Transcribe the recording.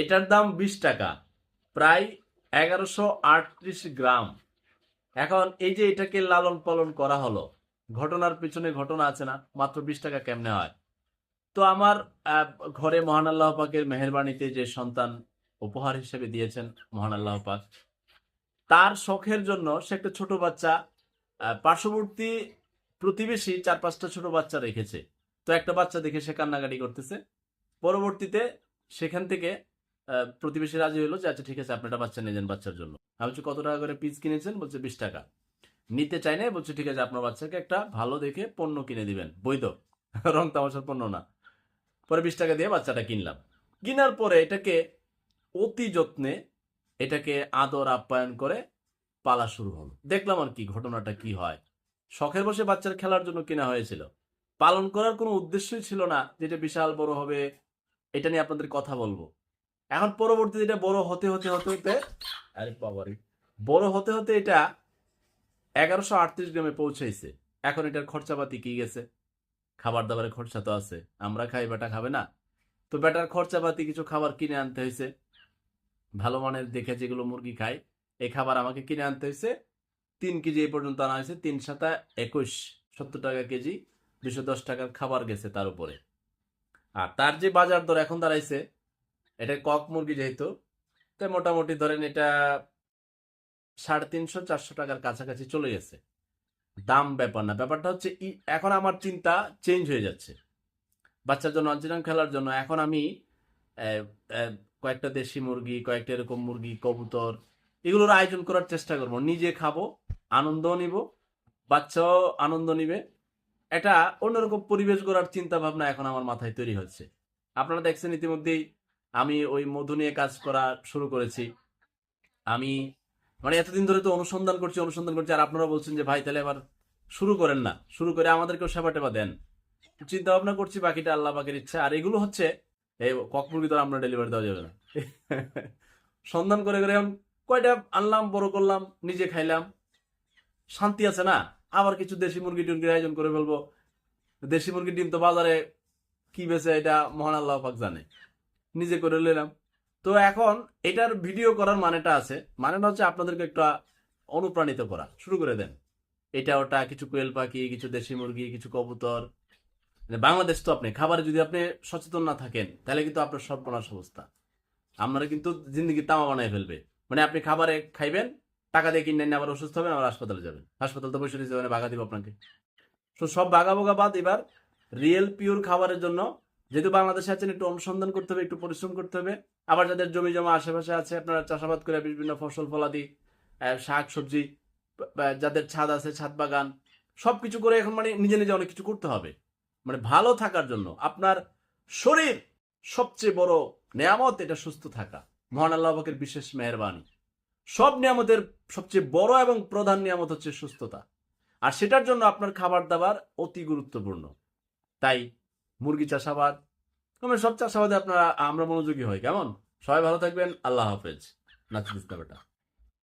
এটার দাম বিশ টাকা। প্রায় এগারোশো আটত্রিশ গ্রাম। এখন এই যে এটাকে লালন পালন করা হলো, ঘটনার পিছনে ঘটনা আছে না? মাত্র বিশ টাকা কেমনে হয়? তো আমার ঘরে মহান আল্লাহ পাকের মেহরবানিতে যে সন্তান উপহার হিসেবে দিয়েছেন মহান আল্লাহ পাক, তার শখের জন্য সে একটা ছোট বাচ্চা পার্শ্ববর্তী প্রতিবেশী চার পাঁচটা ছোট বাচ্চা রেখেছে। তো একটা বাচ্চা দেখে সে কান্নাকাটি করতেছে। পরবর্তীতে সেখান থেকে প্রতিবেশী রাজি হলো যে আচ্ছা ঠিক আছে আপনি একটা বাচ্চা নিয়ে যান বাচ্চার জন্য। আমি বলছি, কত টাকা করে পিস কিনেছেন? বলছে, বিশ টাকা। নিতে চাই না বলছে, ঠিক আছে, আপনার বাচ্চাকে একটা ভালো দেখে পণ্য কিনে দিবেন। বৈধ। রং তামাশার পণ্য না। পরে বিশ টাকা দিয়ে বাচ্চাটা কিনলাম। কিনার পরে এটাকে অতি যত্নে, এটাকে আদর, আপ্যায়ন করে পালা শুরু হলো। দেখলাম আর কি ঘটনাটা কি হয়। শখের বসে বাচ্চার খেলার জন্য কেনা হয়েছিল। পালন করার কোনো উদ্দেশ্যই ছিল না যেটা বিশাল বড় হবে। এটা নিয়ে আপনাদের কথা বলব। এখন পরবর্তীতে এটা বড় হতে হতে হতে হতে, আরে বাবারে বড় হতে হতে এটা এগারোশো আটত্রিশ গ্রামে পৌঁছাইছে। এখন এটার খরচাপাতি কি গেছে? খাবার দাবারের খরচা তো আছে, আমরা খাই, বেটা খাবে না। তো বেটার খরচাপাতি কিছু খাবার কিনে আনতে হয়েছে ভালো মানের দেখে যেগুলো মুরগি খায়, এই খাবার আমাকে কিনে আনতে হয়েছে তিন কেজি এই পর্যন্ত আনা হয়েছে তিন সাতা একুশ, সত্তর টাকা কেজি, দুশো দশ টাকার খাবার গেছে তার উপরে। আর তার যে বাজার দর এখন দাঁড়াইছে এটা কক মুরগি যেহেতু তাই মোটামুটি ধরেন এটা সাড়ে তিনশো, চারশো টাকার কাছাকাছি চলে গেছে। দাম ব্যাপার না। ব্যাপারটা হচ্ছে এখন আমার চিন্তা চেঞ্জ হয়ে যাচ্ছে। বাচ্চার জন্য অঞ্চলাম খেলার জন্য। এখন আমি কয়েকটা দেশি মুরগি, কয়েকটা এরকম মুরগি, কবুতর, এগুলোর আয়োজন করার চেষ্টা করব। নিজে খাব, আনন্দও নিব, বাচ্চাও আনন্দ নিবে। এটা অন্যরকম পরিবেশ গড়ার চিন্তা ভাবনা এখন আমার মাথায় তৈরি হচ্ছে। আপনারা দেখছেন ইতিমধ্যেই আমি ওই মধু নিয়ে কাজ করা শুরু করেছি। আমি মানে এতদিন ধরে তো অনুসন্ধান করছি অনুসন্ধান করছি, আর আপনারা বলছেন যে, ভাই, তাহলে এবার শুরু করেন না। শুরু করে আমাদেরকেও সেবা টেবা দেন। চিন্তা ভাবনা করছি, বাকিটা আল্লাহ পাকের ইচ্ছা। আর এগুলো হচ্ছে, এই কক মুরগি আমরা ডেলিভারি দেওয়া যাবে না। সন্ধান করে করে এখন কয়টা আনলাম, বড় করলাম, নিজে খাইলাম। শান্তি আছে না? আবার কিছু দেশি মুরগি টুরগির আয়োজন করে ফেলব। দেশি মুরগির ডিম তো বাজারে কি বেছে এটা মহান আল্লাহ পাক জানে। নিজে করে নিলাম তো এখন এটার ভিডিও করার মানেটা আছে। মানেটা হচ্ছে আপনাদেরকে একটু অনুপ্রাণিত করা। শুরু করে দেন। এটা ওটা, কিছু কোয়েল পাখি, কিছু দেশি মুরগি, কিছু কবুতর। মানে বাংলাদেশ তো আপনি, খাবারে যদি আপনি সচেতন না থাকেন, তাহলে কিন্তু আপনার সর্বনাশ অবস্থা। আপনারা কিন্তু জিন্দগি তামা বানায় ফেলবে। মানে আপনি খাবারে খাইবেন, টাকা দিয়ে কিনে আবার অসুস্থ হবেন, আবার হাসপাতালে যাবেন। হাসপাতাল তো বসে দিতে বাগা দিব আপনাকে। তো সব বাঘা বোগা বাদ এবার রিয়েল পিওর খাবারের জন্য যেহেতু বাংলাদেশে আছেন, একটু অনুসন্ধান করতে হবে, একটু পরিশ্রম করতে হবে। আবার যাদের জমি জমা আশেপাশে আছে, আপনারা চাষাবাদ করে বিভিন্ন ফসল, ফলাদি শাক, সবজি যাদের ছাদ আছে, ছাদ বাগান, সবকিছু করে এখন মানে নিজে নিজে অনেক কিছু করতে হবে। মানে ভালো থাকার জন্য আপনার শরীর সবচেয়ে বড় নেয়ামত, এটা সুস্থ থাকা। মহান আল্লাহ পাকের বিশেষ মেহরবানি। সব নিয়ামতের সবচেয়ে বড় এবং প্রধান নিয়ামত হচ্ছে সুস্থতা। আর সেটার জন্য আপনার খাবার দাবার অতি গুরুত্বপূর্ণ। তাই মুরগি চাষাবাদ। মানে সব চাষাবাদে আপনারা আমরা মনোযোগী হই। কেমন? সবাই ভালো থাকবেন। আল্লাহ হাফেজ। নাচিস বেটা।